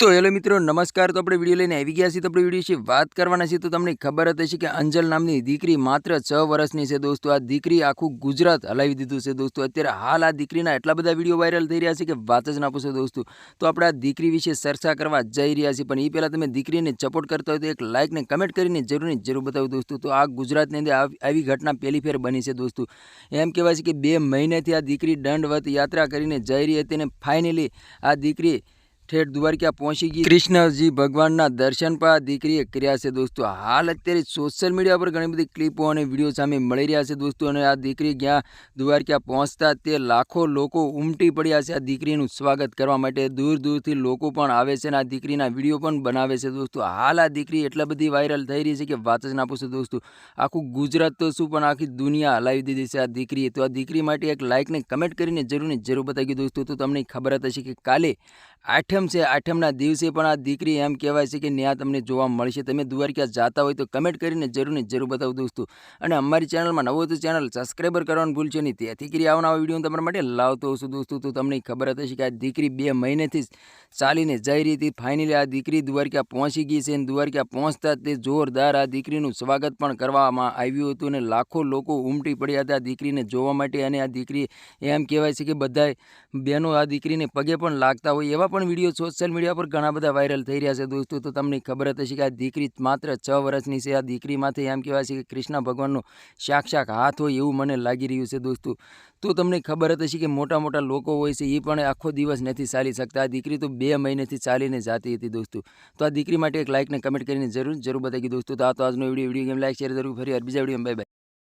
તો હેલો મિત્રો, નમસ્કાર. તો આપણે વીડિયો લઈને આવી ગયા છીએ. તો આપણે વીડિયો વિશે વાત કરવાના છીએ. તો તમને ખબર જ હશે કે અંજલ નામની દીકરી માત્ર છ વર્ષની છે દોસ્તો. આ દીકરી આખું ગુજરાત હલાવી દીધું છે દોસ્તો. અત્યારે હાલ આ દીકરીના એટલા બધા વીડિયો વાયરલ થઈ રહ્યા છે કે વાત જ ના પૂછો દોસ્તો. તો આપણે આ દીકરી વિશે ચર્ચા કરવા જઈ રહ્યા છીએ. પણ એ પહેલાં તમે દીકરીને સપોર્ટ કરતા હોય તો એક લાઇકને કમેન્ટ કરીને જરૂરની જરૂર બતાવો દોસ્તો. તો આ ગુજરાતની અંદર આવી ઘટના પહેલી ફેર બની છે દોસ્તો. એમ કહેવાય છે કે બે મહિનાથી આ દીકરી દંડવત યાત્રા કરીને જઈ રહી હતી અને ફાઇનલી આ દીકરી ઠેઠ દ્વારકા પહોંચી ગઈ. કૃષ્ણજી ભગવાનના દર્શન પણ દીકરીએ કર્યા છે દોસ્તો. હાલ અત્યારે સોશિયલ મીડિયા પર ઘણી બધી ક્લિપો અને વીડિયો સામે મળી રહ્યા છે દોસ્તો. અને આ દીકરી જ્યાં દ્વારકા પહોંચતા તે લાખો લોકો ઉમટી પડ્યા છે. આ દીકરીનું સ્વાગત કરવા માટે દૂર દૂરથી લોકો પણ આવે છે અને આ દીકરીના વીડિયો પણ બનાવે છે દોસ્તો. હાલ આ દીકરી એટલા બધી વાયરલ થઈ રહી છે કે વાત જ ના પૂછો દોસ્તો. આખું ગુજરાત તો શું પણ આખી દુનિયા હલાવી દીધી છે આ દીકરીએ. તો આ દીકરી માટે એક લાઇકને કમેન્ટ કરીને જરૂર ને જરૂર બતાવી દોસ્તો. તો તમને ખબર જ હશે કે કાલે આઠમ છે, આઠમના દિવસે પણ આ દીકરી એમ કહેવાય છે કે ન્યા તમને જોવા મળશે. તમે દ્વારકા જાતા હોય તો કમેન્ટ કરીને જરૂરને જરૂર બતાવો દોસ્તો. અને અમારી ચેનલમાં નવો તો ચેનલ સબસ્ક્રાઈબર કરવાનું ભૂલશો નહીં. તેથી કરી આવના વીડિયો તમારા માટે લાવતો હશું દોસ્તો. તો તમને ખબર હશે કે આ દીકરી બે મહિનેથી ચાલીને જઈ રહી હતી. ફાઇનલી આ દીકરી દ્વારકા પહોંચી ગઈ છે અને દ્વારકા પહોંચતા તે જોરદાર આ દીકરીનું સ્વાગત પણ કરવામાં આવ્યું હતું અને લાખો લોકો ઉમટી પડ્યા હતા આ દીકરીને જોવા માટે. અને આ દીકરી એમ કહેવાય છે કે બધાય બહેનો આ દીકરીને પગે પણ લાગતા હોય એવા પણ વીડિયો સોશિયલ મીડિયા પર ઘણા બધા વાયરલ થઈ રહ્યા છે દોસ્તો. તો તમને ખબર હશે કે આ દીકરી માત્ર છ વર્ષની છે. આ દીકરીમાંથી એમ કહેવાય છે કે કૃષ્ણ ભગવાનનો સાક્ષાત હાથ હોય એવું મને લાગી રહ્યું છે દોસ્તો. તો તમને ખબર હશે કે મોટા મોટા લોકો હોય છે એ પણ આખો દિવસ નથી ચાલી શકતા. આ દીકરી તો બે મહિનેથી ચાલીને જાતી હતી દોસ્તો. તો આ દીકરી માટે એક લાઇક ને કમેન્ટ કરીને જરૂર જરૂર બતાવી દોસ્તો. તો આ તો આજનો video video game like share જરૂર ફરી બીજા વીડિયો બાય બાય